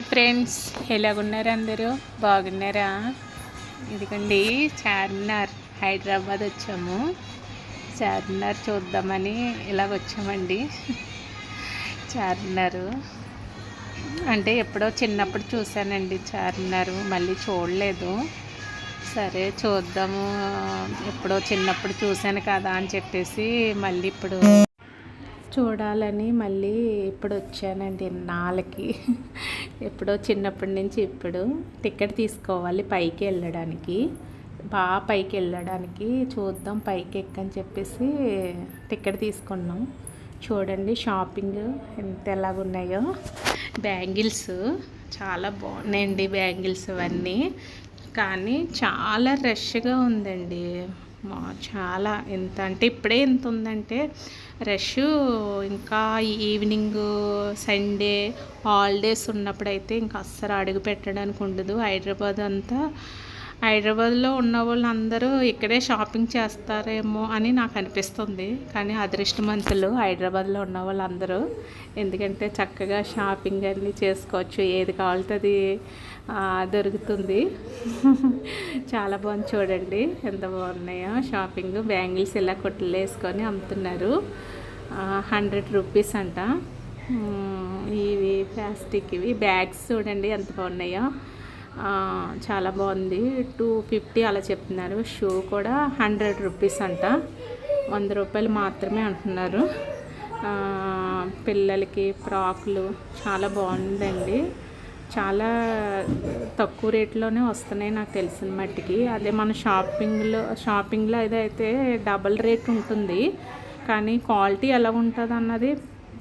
Friends ఎలాగున్నారు అందరూ? బాగున్నారా? ఇదిగోండి చార్మినార్ హైదరాబాద్ వచ్చాము. చార్మినార్ చూద్దామని ఇలాగ వచ్చామండి. చార్మినార్. అంటే ఎప్పుడో చిన్నప్పుడు చూశానండి చార్మినార్ మళ్ళీ చూడలేదు. సరే చూద్దాము. ఎప్పుడో చిన్నప్పుడు చూశాను కదా అని చెప్పేసి మళ్ళీ ఇప్పుడు చూడాలని మళ్ళీ ఇప్పుడు వచ్చానండి నాళ్ళకి ఎప్పుడో చిన్నప్పటి నుంచి ఇప్పుడు టికెట్ తీసుకోవాలి పైకి వెళ్ళడానికి. బాగా పైకి వెళ్ళడానికి చూద్దాం పైకి ఎక్కని చెప్పేసి టికెట్ తీసుకున్నాం. చూడండి షాపింగ్ ఎంత ఎలాగున్నాయో. బ్యాంగిల్స్ చాలా బాగున్నాయండి బ్యాంగిల్స్ అవన్నీ కానీ చాలా రష్గా ఉందండి. చాలా ఎంత అంటే ఇప్పుడే ఎంత ఉందంటే రష్ ఇంకా ఈవినింగ్ సండే హాలిడేస్ ఉన్నప్పుడైతే ఇంకా అస్సలు అడుగు పెట్టడానికి ఉండదు. హైదరాబాద్ అంతా హైదరాబాద్లో ఉన్న వాళ్ళందరూ ఇక్కడే షాపింగ్ చేస్తారేమో అని నాకు అనిపిస్తుంది. కానీ అదృష్టమంతులు హైదరాబాద్లో ఉన్న వాళ్ళందరూ ఎందుకంటే చక్కగా షాపింగ్ అన్నీ చేసుకోవచ్చు. ఏది కావాలితే అది దొరుకుతుంది. చాలా బాగుంది చూడండి. ఎంత బాగున్నాయో. షాపింగ్ బ్యాంగిల్స్ ఇలా కొట్లు వేసుకొని అమ్ముతున్నారు. హండ్రెడ్ రూపీస్ అంట. ఇవి ప్లాస్టిక్ ఇవి. బ్యాగ్స్ చూడండి ఎంత బాగున్నాయో. చాలా బాగుంది. టూ ఫిఫ్టీ అలా చెప్తున్నారు. షూ కూడా హండ్రెడ్ రూపీస్ అంట. వంద రూపాయలు మాత్రమే అంటున్నారు. పిల్లలకి ఫ్రాక్లు చాలా బాగుందండి. చాలా తక్కువ రేట్లోనే వస్తున్నాయి నాకు తెలిసిన మట్టికి. అదే మన షాపింగ్లో షాపింగ్లో అయితే డబల్ రేట్ ఉంటుంది. కానీ క్వాలిటీ ఎలా ఉంటుంది అన్నది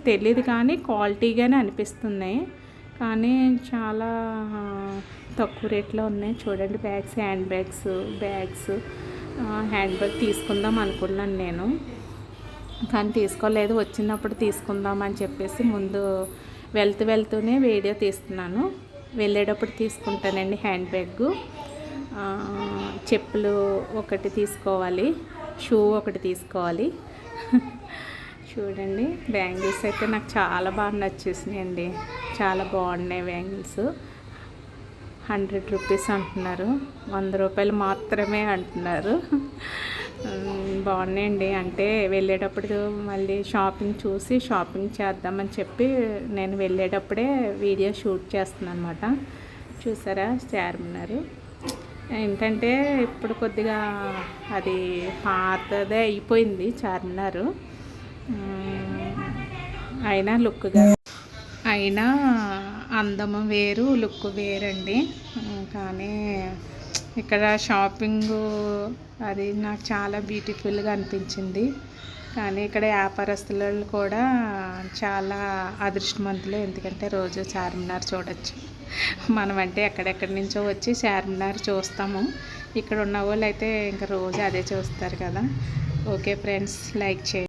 తెలియదు కానీ క్వాలిటీగానే అనిపిస్తున్నాయి కానీ చాలా తక్కువ రేట్లో ఉన్నాయి. చూడండి bags hand bags bags hand bag తీసుకుందాం అనుకున్నాను నేను. కానీ తీసుకోలేదు. వచ్చినప్పుడు తీసుకుందాం అని చెప్పేసి ముందు వెళ్తూ వెళ్తూనే వీడియో తీస్తున్నాను. వెళ్ళేటప్పుడు తీసుకుంటానండి హ్యాండ్ బ్యాగ్. చెప్పులు ఒకటి తీసుకోవాలి షూ ఒకటి తీసుకోవాలి. చూడండి బ్యాంగిల్స్ అయితే నాకు చాలా బాగా నచ్చేసినాయండి. చాలా బాగున్నాయి బ్యాంగిల్స్. హండ్రెడ్ రూపీస్ అంటున్నారు. వంద రూపాయలు మాత్రమే అంటున్నారు. బాగున్నాయండి. అంటే వెళ్ళేటప్పుడు మళ్ళీ షాపింగ్ చూసి షాపింగ్ చేద్దామని చెప్పి నేను వెళ్ళేటప్పుడే వీడియో షూట్ చేస్తున్నాను అనమాట చూసారా చార్మినార్ ఏంటంటే ఇప్పుడు కొద్దిగా అది పాతదే అయిపోయింది చార్మినార్. అయినా లుక్గా అయినా అందము వేరు లుక్ వేరండి. కానీ ఇక్కడ షాపింగ్ అది నాకు చాలా బ్యూటిఫుల్గా అనిపించింది. కానీ ఇక్కడ వ్యాపారస్తులు కూడా చాలా అదృష్టవంతులు. ఎందుకంటే రోజు చార్మినార్ చూడొచ్చు. మనం అంటే ఎక్కడెక్కడి నుంచో వచ్చి చార్మినార్ చూస్తాము. ఇక్కడ ఉన్న వాళ్ళు అయితే ఇంకా రోజు అదే చూస్తారు కదా. ఓకే ఫ్రెండ్స్ లైక్ చేయండి.